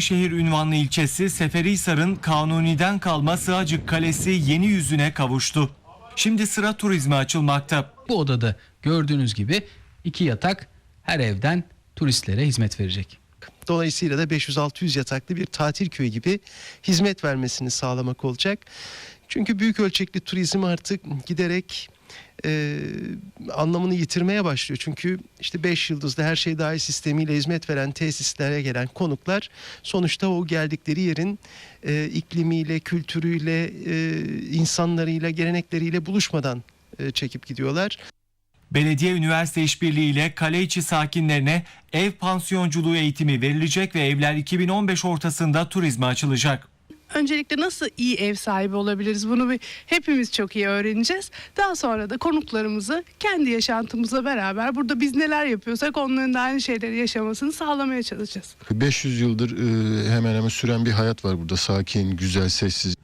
Şehir ünvanlı ilçesi Seferihisar'ın Kanuni'den kalma Sığacık Kalesi yeni yüzüne kavuştu. Şimdi sıra turizme açılmakta. Bu odada gördüğünüz gibi iki yatak her evden turistlere hizmet verecek. Dolayısıyla da 500-600 yataklı bir tatil köyü gibi hizmet vermesini sağlamak olacak. Çünkü büyük ölçekli turizm artık giderek e, anlamını yitirmeye başlıyor. Çünkü işte 5 yıldızlı her şey dahil sistemiyle hizmet veren tesislere gelen konuklar sonuçta o geldikleri yerin e, iklimiyle, kültürüyle, e, insanlarıyla, gelenekleriyle buluşmadan e, çekip gidiyorlar. Belediye üniversite işbirliğiyle kale içi sakinlerine ev pansiyonculuğu eğitimi verilecek ve evler 2015 ortasında turizme açılacak. Öncelikle nasıl iyi ev sahibi olabiliriz bunu bir hepimiz çok iyi öğreneceğiz. Daha sonra da konuklarımızı kendi yaşantımızla beraber burada biz neler yapıyorsak onların da aynı şeyleri yaşamasını sağlamaya çalışacağız. 500 yıldır e, hemen hemen süren bir hayat var burada. Sakin, güzel, sessiz.